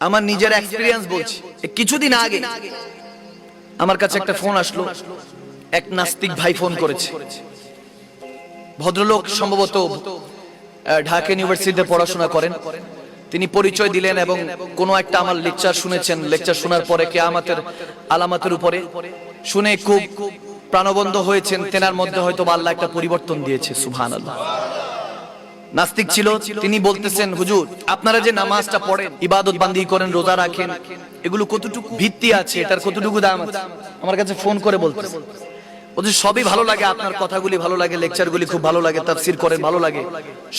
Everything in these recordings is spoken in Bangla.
আমার নিজের এক্সপিরিয়েন্স বলছি। কিছুদিন আগে আমার কাছে একটা ফোন আসলো। এক নাস্তিক ভাই ফোন করেছে। ভদ্রলোক সম্ভবত ঢাকা ইউনিভার্সিটিতে পড়াশোনা করেন। তিনি পরিচয় দিলেন এবং কোনো একটা আমার লেকচার শুনেছেন। লেকচার শোনার পরে কে কেয়ামাতের আলামাতের উপরে শুনে খুব প্রাণবন্ধ হয়েছেন। তেনার মধ্যে হয়তো আল্লাহ একটা পরিবর্তন দিয়েছে সুবহান আল্লাহ নাস্তিক ছিল, তিনি বলতেছেন, হুজুর, আপনারা যে নামাজটা পড়েন, ইবাদত বান্দি করেন, রোজা রাখেন, এগুলো কতটুকু ভিত্তি আছে, এটার কতটুকু দাম আছে? আমার কাছে ফোন করে বলতেছে। বলছে, সবই ভালো লাগে, আপনার কথাগুলি ভালো লাগে, লেকচারগুলি খুব ভালো লাগে, তাফসির করেন ভালো লাগে,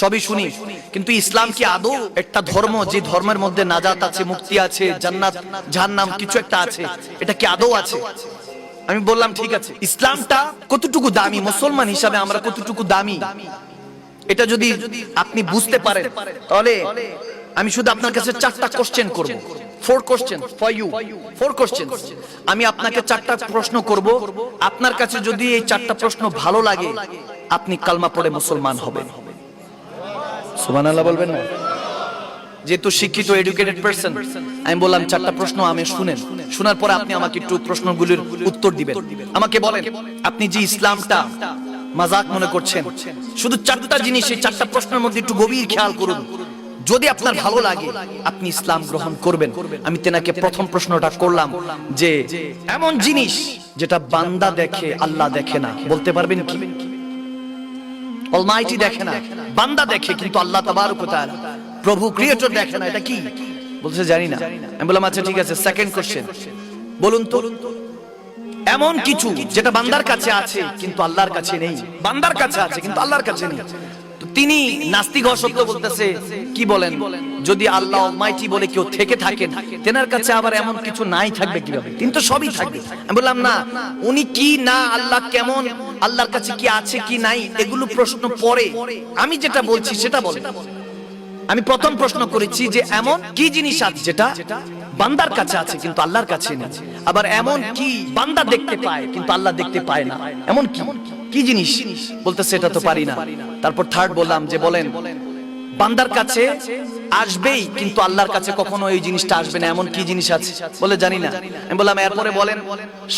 সবই শুনি। কিন্তু ইসলাম কি আদৌ একটা ধর্ম যে ধর্মের মধ্যে নাজাত আছে, মুক্তি আছে, জান্নাত, জাহান্নাম কিছু একটা আছে? এটা কি আদৌ আছে? আমি বললাম, ঠিক আছে, ইসলামটা কতটুকু দামি? মুসলমান হিসাবে আমরা কতটুকু দামি? এটা যদি আপনি বুঝতে পারেন তাহলে আমি শুধু আপনার কাছে চারটা কোশ্চেন করব। Four question for you four question আমি আপনাকে চারটা প্রশ্ন করব। আপনার কাছে যদি এই চারটা প্রশ্ন ভালো লাগে আপনি কালমা পড়ে মুসলমান হবেন। সুবহানাল্লাহ বলবেন না? যেহেতু শিক্ষিত এডুকেটেড পারসন আমি বললাম চারটা প্রশ্ন আমি শুনেন। শোনার পরে আপনি আমাকে একটু প্রশ্নগুলির উত্তর দিবেন। আমাকে বলেন আপনি যে ইসলামটা মাজাক মনে করছেন? শুধু চারটা জিনিস, এই চারটা প্রশ্নের মধ্যে একটু গভীর খেয়াল করুন। যদি আপনার ভালো লাগে, আপনি ইসলাম গ্রহণ করবেন। আমি তেনাকে প্রথম প্রশ্নটা করলাম যে, এমন জিনিস যেটা বান্দা দেখে, আল্লাহ দেখে না। বলতে পারবেন কি? অলমাইটি দেখে না, বান্দা দেখে, কিন্তু আল্লাহ তাবারক তাআলা প্রভু ক্রিয়েটর দেখে না। এটা কি? বলছে জানি না। আমি বললাম আচ্ছা ঠিক আছে সেকেন্ড কোশ্চেন বলুন তো এমন কিছু যেটা বান্দার কাছে আছে কিন্তু আল্লাহর কাছে নেই। বান্দার কাছে আছে কিন্তু আল্লাহর কাছে নেই। তিনি নাস্তিক সত্ত্বেও বলতেছে কি বলেন? যদি আল্লাহ অলমাইটি বলে কেউ থেকে থাকেন তেনার কাছে আবার এমন কিছু নাই থাকবে কীভাবে? কিন্তু সবই থাকবে। আমি বললাম না উনি কি না আল্লাহ কেমন আল্লাহর কাছে কি আছে কি নাই এগুলো প্রশ্ন পরে আমি যেটা বলছি সেটা বলেন। আমি প্রথম প্রশ্ন করেছি যে এমন কি জিনিস আছে যেটা বান্দার কাছে আছে, কিন্তু আল্লাহর কাছে নেই। আবার এমন কি বান্দা দেখতে পায়, কিন্তু আল্লাহ দেখতে পায় না। এমন কি? কি জিনিস? বলতে সেটা তো পারি না। তারপর থার্ড বললাম যে, বলেন, বান্দার কাছে আসবেই, কিন্তু আল্লাহর কাছে কখনো এই জিনিসটা আসবে না। এমন কি জিনিস আছে? বলে, জানি না। আমি বললাম, এরপরে বলেন,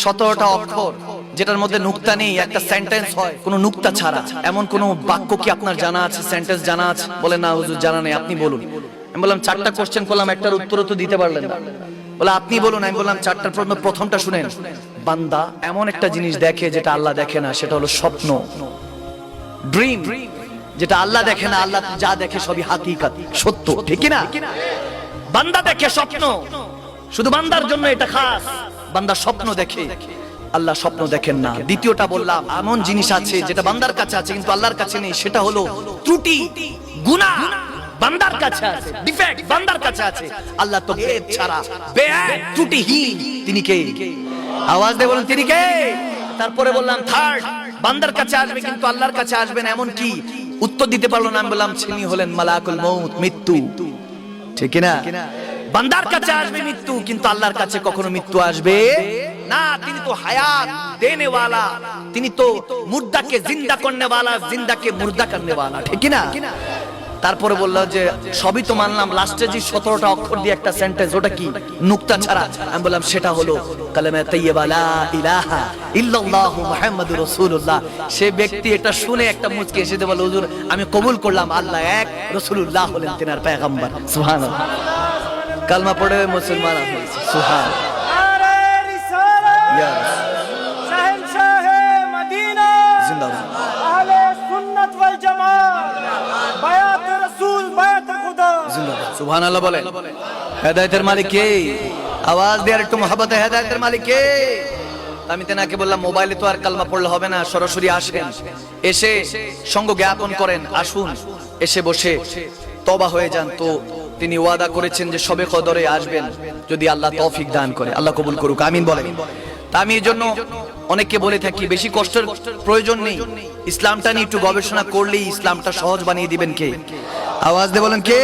সতেরোটা অক্ষর, যেটার মধ্যে নুক্তা নেই, একটা সেন্টেন্স হয়, কোনো নুক্তা ছাড়া। এমন কোনো বাক্য কি আপনার জানা আছে? সেন্টেন্স জানা আছে? বলে, না, হুজুর, জানা নেই। আপনি বলুন। আমি বললাম, চারটা কোশ্চেন করলাম, একটার উত্তর তো দিতে পারলেন না। বলে, আপনি বলুন, আমি বললাম, চারটার প্রশ্ন প্রথমটা শুনেন। বান্দা এমন একটা জিনিস দেখে যেটা আল্লাহ দেখে না, সেটা হলো স্বপ্ন। ড্রিম যেটা আল্লাহ দেখে না, আল্লাহ যা দেখে সবই হাকিকাত, সত্য, ঠিক না বান্দা দেখে স্বপ্ন। শুধু বান্দার জন্য এটা খাস। বান্দা স্বপ্ন দেখে। আল্লাহ স্বপ্ন দেখেন না। দ্বিতীয়টা বললাম, এমন জিনিস আছে যেটা বান্দার কাছে আছে, কিন্তু আল্লাহর কাছে নেই, সেটা হলো ত্রুটি, গুনাহ। বান্দার কাছে আছে ডিফেক্ট বান্দার কাছে আছে আল্লাহ তো ভেদ ছাড়া বেআইন ত্রুটিহীন তিনি কে আওয়াজ দিয়ে বলুন তিনি কে তারপরে বললাম থার্ড বান্দার কাছে আসবে কিন্তু আল্লাহর কাছে আসবেন এমন কি উত্তর দিতে পারল না আমি বললাম তিনি হলেন মালাকুল মউত মৃত্যু ঠিক না বান্দার কাছে আসবে মৃত্যু কিন্তু আল্লাহর কাছে কখনো মৃত্যু আসবে না তিনি তো হায়াত দেনে ওয়ালা তিনি তো মুর্দাকে জিন্দা করনে ওয়ালা জিন্দাকে মুর্দা করনে ওয়ালা ঠিক না তারপরে বলল যে সবই তো মানলাম লাস্টে যে সতেরোটা অক্ষর দিয়ে একটা সেন্টেন্স ওটা কি? নুক্তা ছাড়া। আমি বললাম সেটা হলো সে ব্যক্তি এটা শুনে একটা মুচকে এসে বলে হুজুর আমি কবুল করলাম আল্লাহ এক রাসূলুল্লাহ হলেন তেনার পয়গম্বর। সুহান কালমা পড়ে মুসলমান সুহান সুবহানাল্লাহ বলেন। হেদায়েতের মালিক কে? আওয়াজ দিয়ে একটু হেদায়েতের মালিক কে? আমি তেনাকে বললাম, মোবাইলে তো আর কালমা পড়লে হবে না, সরাসরি আসেন। এসে সঙ্গ জ্ঞাপন করেন, আসুন, এসে বসে তবা হয়ে যান। তো তিনি ওয়াদা করেছেন যে সবে কদরে আসবেন, যদি আল্লাহ তৌফিক দান করে। আল্লাহ কবুল করুক, আমিন বলেন। তা আমি এই জন্য অনেককে বলে থাকি, বেশি কষ্টের প্রয়োজন নেই। ইসলামটা নিয়ে একটু গবেষণা করলেই ইসলামটা সহজ বানিয়ে দিবেন কে? আওয়াজ দিয়ে বলেন, কে?